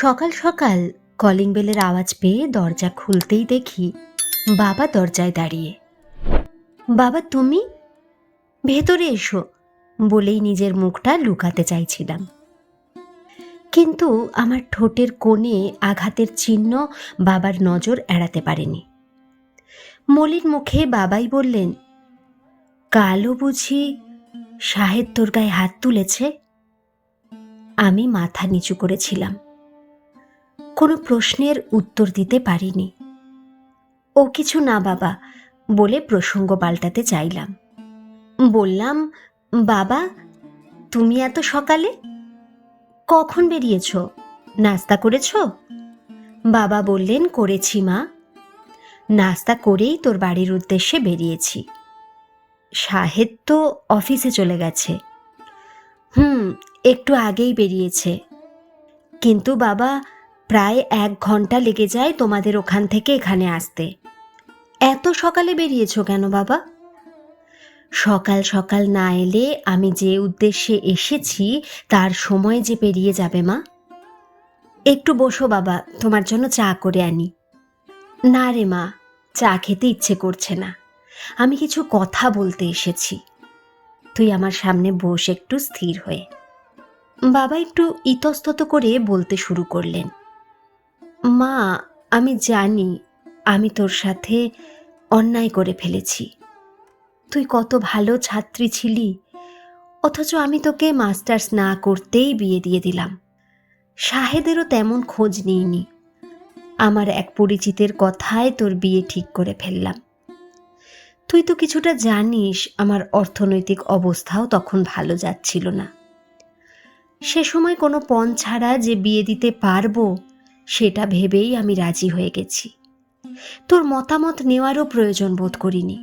সকাল সকাল কলিং বেলের আওয়াজ পেয়ে দরজা খুলতেই দেখি বাবা দরজায় দাঁড়িয়ে। বাবা, তুমি? ভেতরে এসো বলেই নিজের মুখটা লুকাতে চাইছিলাম। কিন্তু আমার ঠোঁটের কোণে আঘাতের চিহ্ন বাবার নজর এড়াতে পারেনি। মলির মুখে বাবাই বললেন, কালো বুঝি সাহেব তোর গায়ে হাত তুলেছে? আমি মাথা নিচু করেছিলাম। কোনো প্রশ্নের উত্তর দিতে পারিনি। ও কিছু না বাবা, বলে প্রসঙ্গ পাল্টাতে চাইলাম। বললাম, বাবা, তুমি এত সকালে কখন বেরিয়েছ? নাস্তা করেছ? বাবা বললেন, করেছি মা। নাস্তা করেই তোর বাড়ির উদ্দেশ্যে বেরিয়েছি। শাহেদ তো অফিসে চলে গেছে। হুম, একটু আগেই বেরিয়েছে। কিন্তু বাবা প্রায় এক ঘণ্টা লেগে যায় তোমাদের ওখান থেকে এখানে আসতে। এত সকালে বেরিয়েছো কেন বাবা? সকাল সকাল না এলে আমি যে উদ্দেশ্যে এসেছি, তার সময় যে পেরিয়ে যাবে মা। একটু বসো বাবা, তোমার জন্য চা করে আনি। না রে মা, চা খেতে ইচ্ছে করছে না। আমি কিছু কথা বলতে এসেছি। তুই আমার সামনে বস একটু স্থির হয়ে। বাবা একটু ইতস্তত করে বলতে শুরু করলেন। মা, আমি জানি আমি তোর সাথে অন্যায় করে ফেলেছি। তুই কত ভালো ছাত্রী ছিলি, অথচ আমি তোকে মাস্টার্স না করতেই বিয়ে দিয়ে দিলাম। শাহেদেরও তেমন খোঁজ নিইনি। আমার এক পরিচিতের কথায় তোর বিয়ে ঠিক করে ফেললাম। তুই তো কিছুটা জানিস, আমার অর্থনৈতিক অবস্থাও তখন ভালো যাচ্ছিল না। সে সময় কোনো পণ ছাড়া যে বিয়ে দিতে পারব সেটা ভেবেই আমি রাজি হয়ে গেছি। তোর মতামত নেওয়ারও প্রয়োজন বোধ করিনি।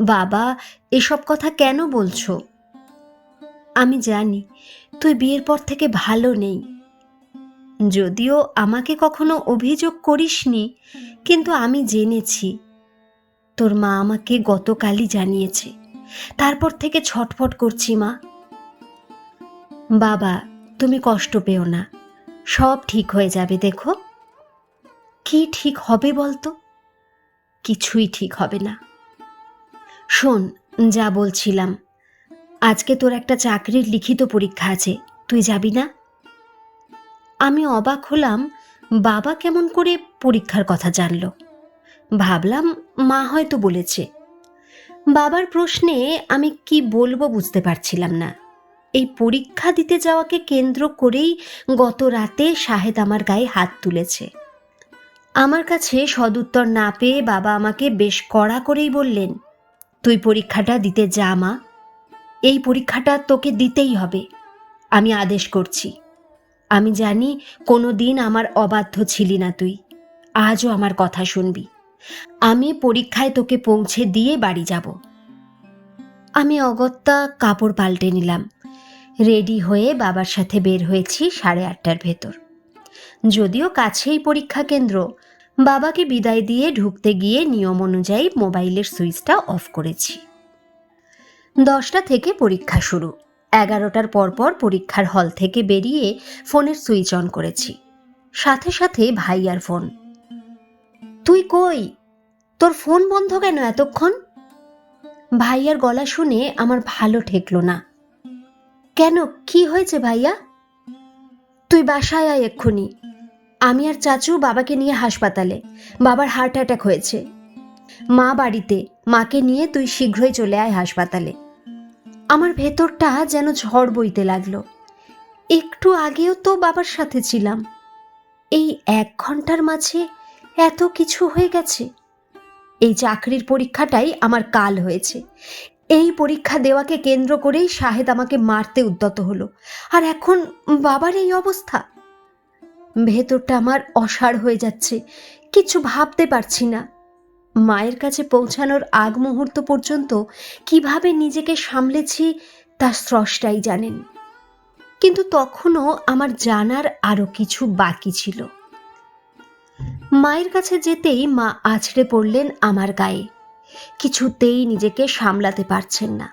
বাবা, এসব কথা কেন বলছো? আমি জানি, তুই বিয়ের পর থেকে ভালো নেই। যদিও আমাকে কখনো অভিযোগ করিসনি, কিন্তু আমি জেনেছি। তোর মা আমাকে গতকালই জানিয়েছে। তারপর থেকে ছটফট করছি মা। বাবা, তুমি কষ্ট পেও না। সব ঠিক হয়ে যাবে, দেখো। কি ঠিক হবে বলতো? কিছুই ঠিক হবে না। শোন, যা বলছিলাম, আজকে তোর একটা চাকরির লিখিত পরীক্ষা আছে, তুই যাবি না? আমি অবাক হলাম, বাবা কেমন করে পরীক্ষার কথা জানল। ভাবলাম, মা হয়তো বলেছে। বাবার প্রশ্নে আমি কি বলব বুঝতে পারছিলাম না। এই পরীক্ষা দিতে যাওয়াকে কেন্দ্র করেই গত রাতে শাহেদ আমার গায়ে হাত তুলেছে। আমার কাছে সদুত্তর না পেয়ে বাবা আমাকে বেশ কড়া করেই বললেন, তুই পরীক্ষাটা দিতে যা মা। এই পরীক্ষাটা তোকে দিতেই হবে। আমি আদেশ করছি। আমি জানি কোনো দিন আমার অবাধ্য ছিলি না তুই। আজও আমার কথা শুনবি। আমি পরীক্ষায় তোকে পৌঁছে দিয়ে বাড়ি যাব। আমি অগত্যা কাপড় পাল্টে নিলাম। রেডি হয়ে বাবার সাথে বের হয়েছি সাড়ে আটটার ভেতর। যদিও কাছেই পরীক্ষা কেন্দ্র, বাবাকে বিদায় দিয়ে ঢুকতে গিয়ে নিয়ম অনুযায়ী মোবাইলের সুইচটা অফ করেছি। দশটা থেকে পরীক্ষা শুরু। এগারোটার পরপর পরীক্ষার হল থেকে বেরিয়ে ফোনের সুইচ অন করেছি। সাথে সাথে ভাইয়ার ফোন। তুই কই? তোর ফোন বন্ধ কেন এতক্ষণ? ভাইয়ার গলা শুনে আমার ভালো ঠেকলো না। কেন? কি হয়েছে ভাইয়া? তুই বাসায় আয় এক্ষুনি। আমি আর চাচু বাবাকে নিয়ে হাসপাতালে। বাবার হার্ট অ্যাটাক হয়েছে। মা বাড়িতে, মাকে নিয়ে তুই শীঘ্রই চলে আয় হাসপাতালে। আমার ভেতরটা যেন ঝড় বইতে লাগল। একটু আগেও তো বাবার সাথে ছিলাম। এই এক ঘণ্টার মাঝে এত কিছু হয়ে গেছে। এই চাকরির পরীক্ষাটাই আমার কাল হয়েছে। এই পরীক্ষা দেওয়াকে কেন্দ্র করেই শাহেদ আমাকে মারতে উদ্যত হলো। আর এখন বাবার এই অবস্থা? ভেতরটা আমার অসাড় হয়ে যাচ্ছে, কিছু ভাবতে পারছি না। মায়ের কাছে পৌঁছানোর আগ মুহূর্ত পর্যন্ত কীভাবে নিজেকে সামলেছি তা স্রষ্টাই জানেন। কিন্তু তখনও আমার জানার আরও কিছু বাকি ছিল। মায়ের কাছে যেতেই মা আছড়ে পড়লেন আমার গায়ে। কিছুতেই নিজেকে সামলাতে পারছেন না।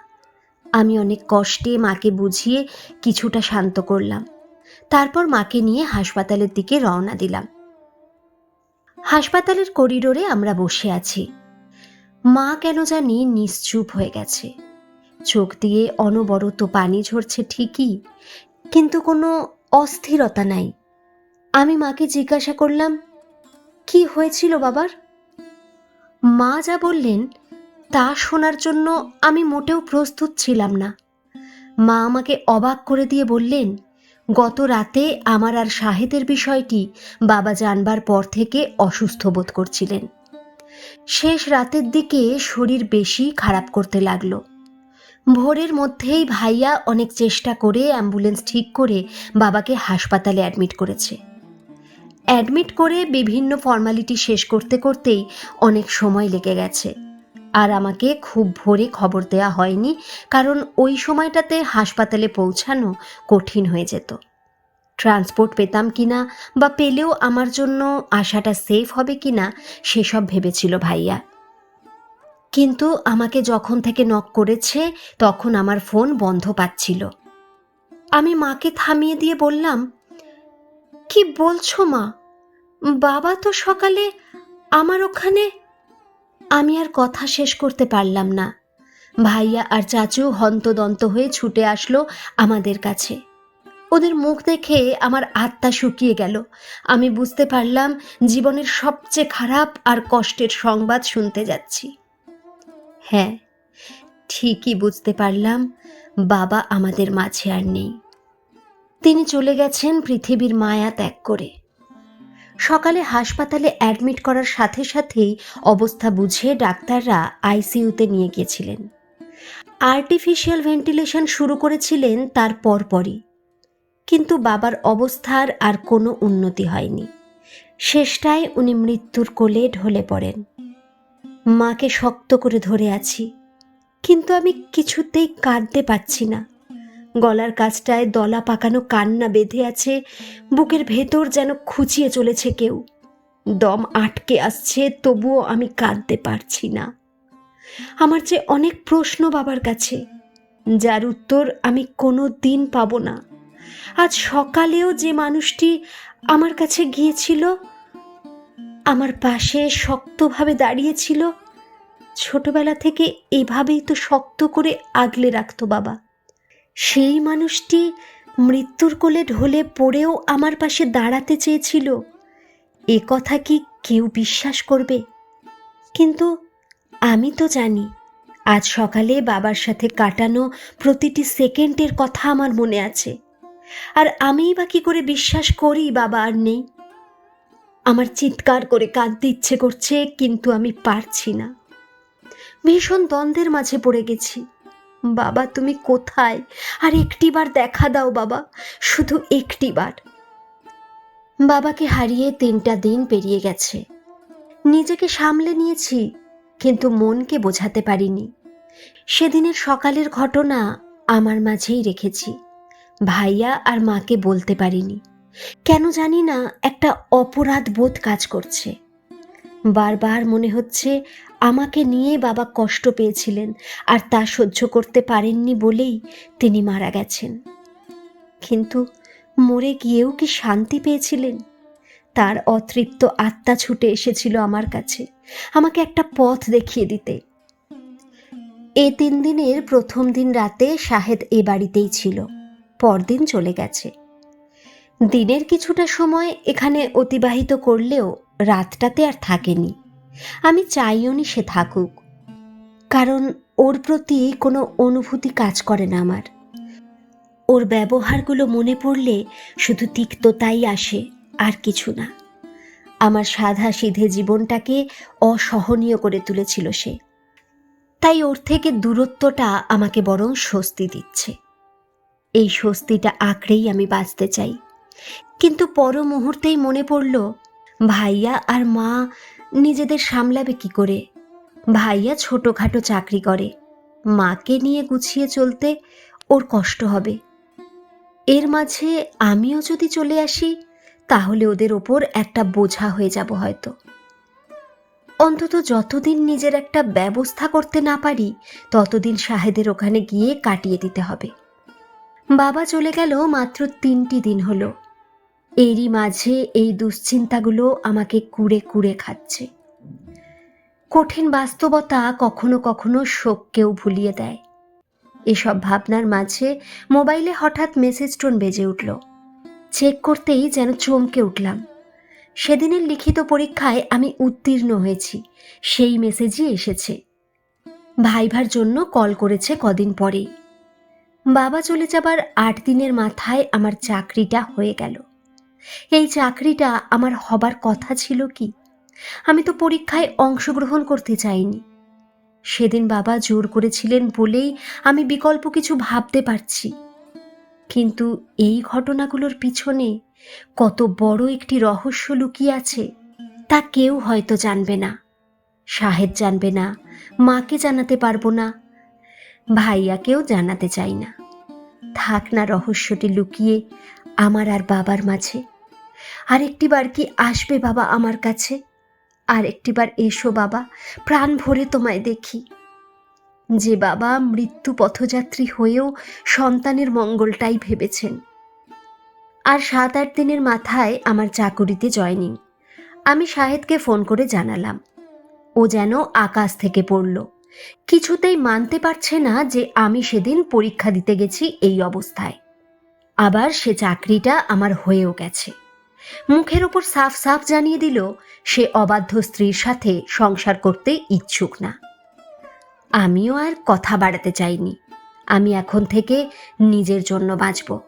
আমি অনেক কষ্টে মাকে বুঝিয়ে কিছুটা শান্ত করলাম। তারপর মাকে নিয়ে হাসপাতালের দিকে রওনা দিলাম। হাসপাতালের করিডোরে আমরা বসে আছি। মা কেন জানি নিশ্চুপ হয়ে গেছে। চোখ দিয়ে অনবরত পানি ঝরছে ঠিকই, কিন্তু কোনো অস্থিরতা নাই। আমি মাকে জিজ্ঞাসা করলাম, কি হয়েছিল বাবার? মা যা বললেন তা শোনার জন্য আমি মোটেও প্রস্তুত ছিলাম না। মা আমাকে অবাক করে দিয়ে বললেন, গত রাতে আমার আর শাহেদের বিষয়টি বাবা জানবার পর থেকে অসুস্থ বোধ করছিলেন। শেষ রাতের দিকে শরীর বেশি খারাপ করতে লাগল। ভোরের মধ্যেই ভাইয়া অনেক চেষ্টা করে অ্যাম্বুলেন্স ঠিক করে বাবাকে হাসপাতালে অ্যাডমিট করেছে। অ্যাডমিট করে বিভিন্ন ফর্মালিটি শেষ করতে করতেই অনেক সময় লেগে গেছে। আর আমাকে খুব ভোরে খবর দেওয়া হয়নি, কারণ ওই সময়টাতে হাসপাতালে পৌঁছানো কঠিন হয়ে যেত। ট্রান্সপোর্ট পেতাম কিনা বা পেলেও আমার জন্য আসাটা সেফ হবে কিনা সেসব ভেবেছিল ভাইয়া। কিন্তু আমাকে যখন থেকে নক করেছে, তখন আমার ফোন বন্ধ পাচ্ছিল। আমি মাকে থামিয়ে দিয়ে বললাম, কি বলছো মা? বাবা তো সকালে আমার ওখানে, আমি আর কথা শেষ করতে পারলাম না। ভাইয়া আর চাচু হন্তদন্ত হয়ে ছুটে আসলো আমাদের কাছে। ওদের মুখ দেখে আমার আত্মা শুকিয়ে গেল। আমি বুঝতে পারলাম জীবনের সবচেয়ে খারাপ আর কষ্টের সংবাদ শুনতে যাচ্ছি। হ্যাঁ ঠিকই বুঝতে পারলাম বাবা আমাদের মাঝে আর নেই। তিনি চলে গেছেন পৃথিবীর মায়া ত্যাগ করে। সকালে হাসপাতালে অ্যাডমিট করার সাথে সাথেই অবস্থা বুঝে ডাক্তাররা আইসিইউতে নিয়ে গিয়েছিলেন। আর্টিফিশিয়াল ভেন্টিলেশন শুরু করেছিলেন তার পরপরই। কিন্তু বাবার অবস্থার আর কোনো উন্নতি হয়নি। শেষটায় উনি মৃত্যুর কোলে ঢলে পড়েন। মাকে শক্ত করে ধরে আছি, কিন্তু আমি কিছুতেই কাঁদতে পারছি না। গলার কাছটায় দলা পাকানো কান্না বেঁধে আছে, বুকের ভেতর যেন খুঁচিয়ে চলেছে কেউ। দম আটকে আসছে, তবুও আমি কাঁদতে পারছি না। আমার যে অনেক প্রশ্ন বাবার কাছে, যার উত্তর আমি কোনো দিন পাবো না। আজ সকালেও যে মানুষটি আমার কাছে গিয়েছিল, আমার পাশে শক্তভাবে দাঁড়িয়েছিল, ছোটবেলা থেকে এভাবেই তো শক্ত করে আগলে রাখতো বাবা। সেই মানুষটি মৃত্যুর কোলে ঢলে পড়েও আমার পাশে দাঁড়াতে চেয়েছিল। এ কথা কি কেউ বিশ্বাস করবে? কিন্তু আমি তো জানি, আজ সকালে বাবার সাথে কাটানো প্রতিটি সেকেন্ডের কথা আমার মনে আছে। আর আমিই বা কী করে বিশ্বাস করি বাবা আর নেই? আমার চিৎকার করে কাঁদতে ইচ্ছে করছে, কিন্তু আমি পারছি না। ভীষণ দ্বন্দ্বের মাঝে পড়ে গেছি। বাবা, তুমি কোথায়? আর একটিবার দেখা দাও বাবা, শুধু একটিবার। বাবাকে হারিয়ে তিনটা দিন পেরিয়ে গেছে। নিজেকে সামলে নিয়েছি, কিন্তু মনকে বোঝাতে পারিনি। সেদিনের সকালের ঘটনা আমার মাঝেই রেখেছি। ভাইয়া আর মাকে বলতে পারিনি। কেন জানি না, একটা অপরাধ বোধ কাজ করছে। বারবার মনে হচ্ছে আমাকে নিয়ে বাবা কষ্ট পেয়েছিলেন আর তা সহ্য করতে পারেননি বলেই তিনি মারা গেছেন। কিন্তু মরে গিয়েও কি শান্তি পেয়েছিলেন? তার অতৃপ্ত আত্মা ছুটে এসেছিল আমার কাছে। আমাকে একটা পথ দেখিয়ে দিতে। এ তিন দিনের প্রথম দিন রাতে শাহেদ এ বাড়িতেই ছিল। পরদিন চলে গেছে। দিনের কিছুটা সময় এখানে অতিবাহিত করলেও রাতটাতে আর থাকেনি। আমি চাইও নি সে থাকুক। কারণ ওর প্রতি কোনো অনুভূতি কাজ করে না আমার। ওর ব্যবহারগুলো মনে পড়লে শুধু তিক্ততাই আসে, আর কিছু না। আমার সাধা সিধে জীবনটাকে অসহনীয় করে তুলেছিল সে। তাই ওর থেকে দূরত্বটা আমাকে বরং স্বস্তি দিচ্ছে। এই স্বস্তিটা আঁকড়েই আমি বাঁচতে চাই। কিন্তু পর মুহূর্তেই মনে পড়ল, ভাইয়া আর মা নিজেদের সামলাবে কি করে? ভাইয়া ছোটোখাটো চাকরি করে। মাকে নিয়ে গুছিয়ে চলতে ওর কষ্ট হবে। এর মাঝে আমিও যদি চলে আসি, তাহলে ওদের ওপর একটা বোঝা হয়ে যাব হয়তো। অন্তত যতদিন নিজের একটা ব্যবস্থা করতে না পারি, ততদিন শাহেদের ওখানে গিয়ে কাটিয়ে দিতে হবে। বাবা চলে গেল মাত্র তিনটি দিন হলো। এরই মাঝে এই দুশ্চিন্তাগুলো আমাকে কুড়ে কুড়ে খাচ্ছে। কঠিন বাস্তবতা কখনো কখনো শোককেও ভুলিয়ে দেয়। এসব ভাবনার মাঝে মোবাইলে হঠাৎ মেসেজ টোন বেজে উঠল। চেক করতেই যেন চমকে উঠলাম। সেদিনের লিখিত পরীক্ষায় আমি উত্তীর্ণ হয়েছি। সেই মেসেজই এসেছে। ভাইভার জন্য কল করেছে কদিন পরেই। বাবা চলে যাবার আট দিনের মাথায় আমার চাকরিটা হয়ে গেল। এই চাকরিটা আমার হবার কথা ছিল কি? আমি তো পরীক্ষায় অংশগ্রহণ করতে চাইনি। সেদিন বাবা জোর করেছিলেন বলেই আমি বিকল্প কিছু ভাবতে পারছি। কিন্তু এই ঘটনাগুলোর পিছনে কত বড় একটি রহস্য লুকিয়ে আছে, তা কেউ হয়তো জানবে না। সাহেব জানবে না, মাকে জানাতে পারব না, ভাইয়াকেও জানাতে চাই না। থাক না রহস্যটি লুকিয়ে আমার আর বাবার মাঝে। আরেকটিবার কি আসবে বাবা আমার কাছে? আর একটিবার এসো বাবা, প্রাণ ভরে তোমায় দেখি। যে বাবা মৃত্যু পথযাত্রী হয়েও সন্তানের মঙ্গলটাই ভেবেছেন। আর সাত আট দিনের মাথায় আমার চাকুরিতে জয়নিং। আমি শাহেদকে ফোন করে জানালাম। ও যেন আকাশ থেকে পড়ল। কিছুতেই মানতে পারছে না যে আমি সেদিন পরীক্ষা দিতে গেছি এই অবস্থায়। আবার সে চাকরিটা আমার হয়েও গেছে। মুখের ওপর সাফ সাফ জানিয়ে দিল, সে অবাধ্য স্ত্রীর সাথে সংসার করতে ইচ্ছুক না। আমিও আর কথা বাড়াতে চাইনি। আমি এখন থেকে নিজের জন্য বাঁচব।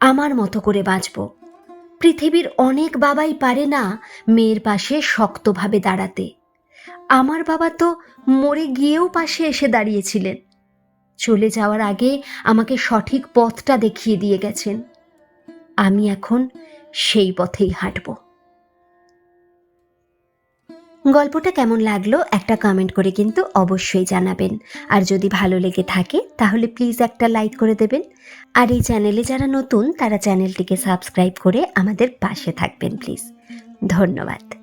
আমার মতো করে বাঁচব। পৃথিবীর অনেক বাবাই পারে না মেয়ের পাশে শক্তভাবে দাঁড়াতে। আমার বাবা তো মরে গিয়েও পাশে এসে দাঁড়িয়েছিলেন। চলে যাওয়ার আগে আমাকে সঠিক পথটা দেখিয়ে দিয়ে গেছেন। আমি এখন সেই পথেই হাঁটব। গল্পটা কেমন লাগল একটা কমেন্ট করে কিন্তু অবশ্যই জানাবেন। আর যদি ভালো লেগে থাকে, তাহলে প্লিজ একটা লাইক করে দেবেন। আর এই চ্যানেলে যারা নতুন, তারা চ্যানেলটিকে সাবস্ক্রাইব করে আমাদের পাশে থাকবেন প্লিজ ধন্যবাদ।